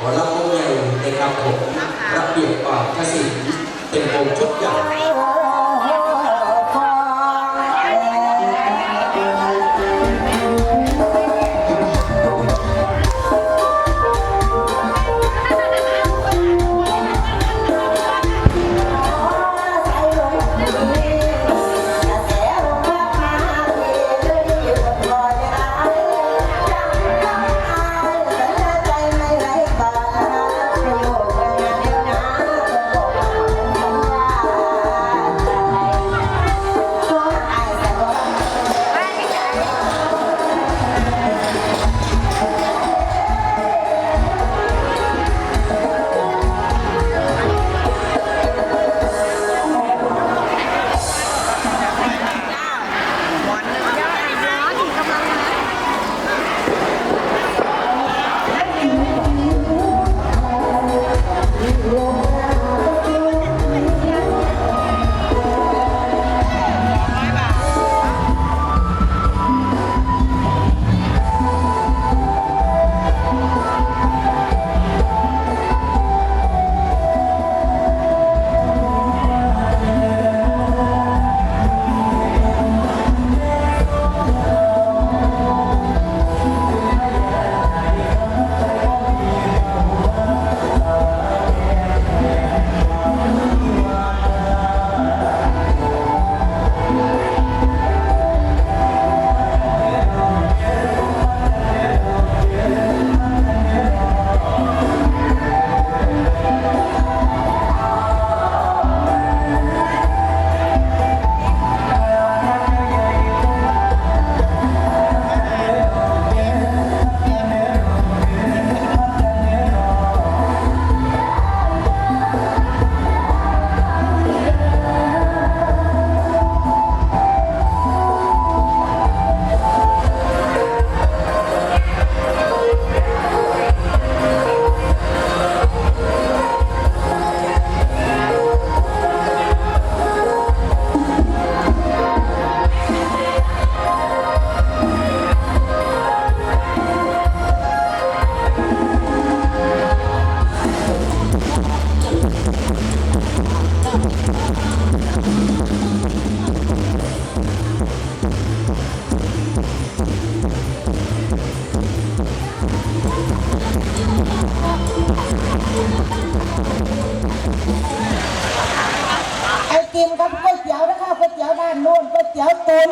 หมอลำวงใหญ่นะครับผมระเบียบปากทศิลป์เป็นวงชุดใหญ่ ไอติมกับก๋วยเตี๋ยวนะคะก๋วยเตี๋ยวด้านโน้นก๋วยเตี๋ยวตุ๋น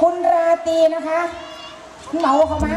คุณราตีนะคะเหมาเขามา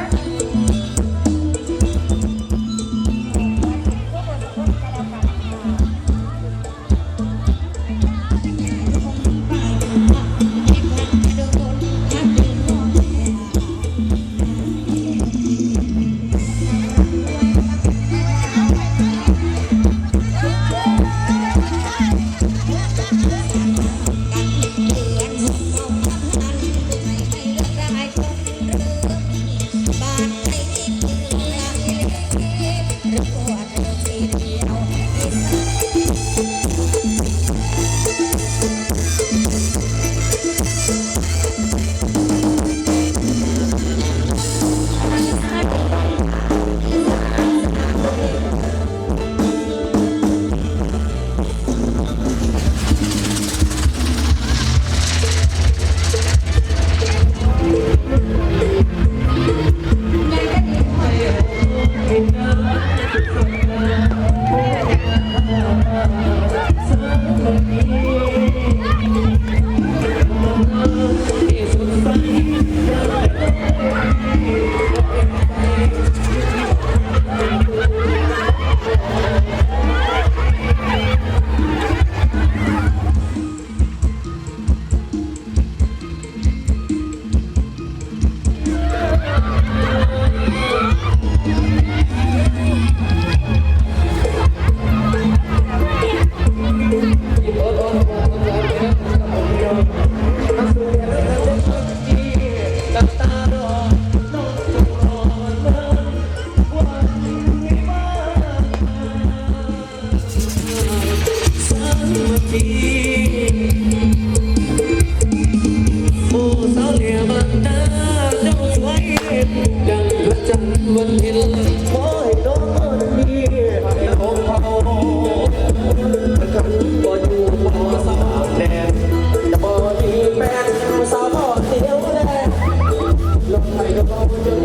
about when you're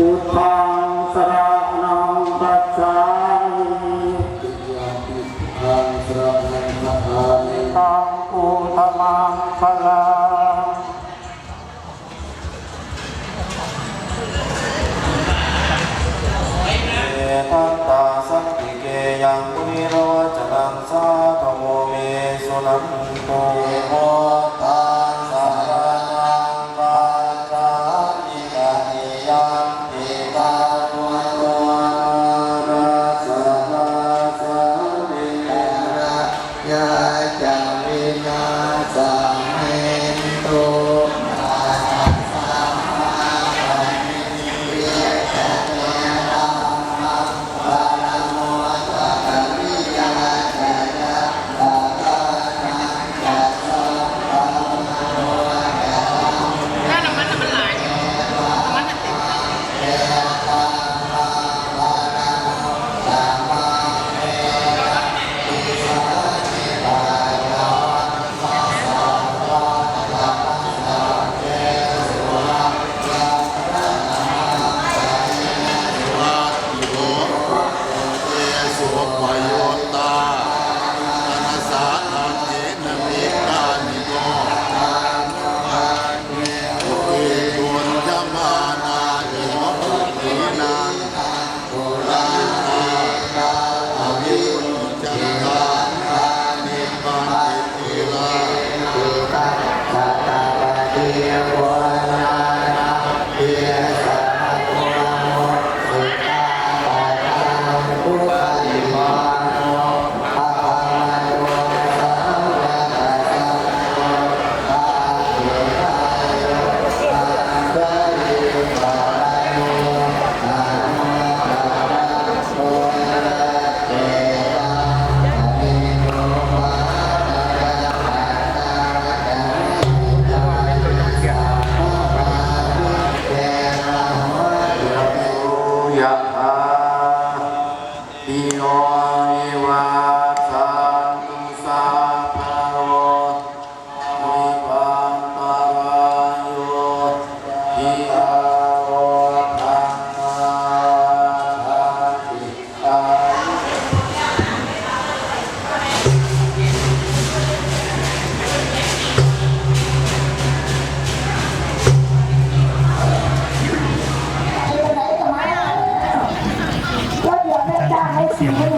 อุทังสระนังปัจจามิทังสระนังปัจามิตังภูธมังพลังเอตัตตาสักติเกยังปิโรจนัสาธโมเมสุนันโต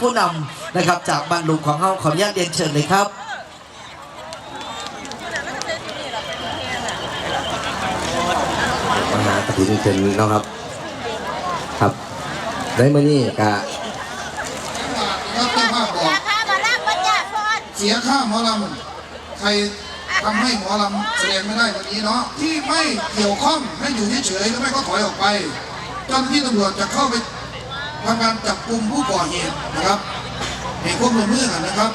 ผู้นำนะครับ จากบ้านลุงของเฮาขออนุญาตเรียนเชิญเลยครับมหากฐินเป็นเนาะครับ ครับได้มานี่กะครับเจ้าภาพบอกราคามาแล้วมันอยากพอดเสียค่าหมอลำใครทำให้หมอลำแสดงไม่ได้วันนี้เนาะที่ไม่เกี่ยวข้องให้อยู่เฉยๆหรือไม่ก็ถอยออกไปเจ้าหน้าที่ตำรวจจะเข้าไป ทำการจับกลุ่มผู้ก่อเหตุนะครับเห็นควบรวมมือกันนะครับ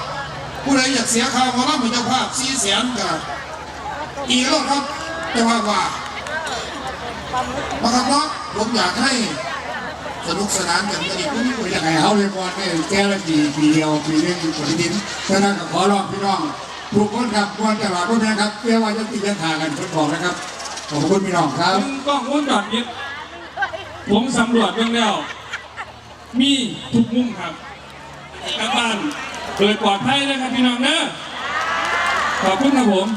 ผู้ใดอยากเสียค่าหมอลำเป็นเจ้าภาพสี่แสนกับอีกแล้วครับเจ้าภาพว่ามาครับเนาะผมอยากให้สนุกสนานกันก็ดีพวกนี้ยังไงเขาเลยก่อนเนี่ยแก้ละปีปีเดียวปีนึงอยู่คนดินฉะนั้นก็ขอร้องพี่น้องทุกคนครับควรจะหลับรถนะครับเพื่อว่าจะติดยันทางกันคนบอกนะครับขอบคุณพี่น้องครับถึงกล้องวงจรปิดผมสำรวจเรื่องแล้ว มีทุกมุมครับกลับบ้านเกิดปลอดภัยเลยครับพี่น้องนะขอบคุณครับผม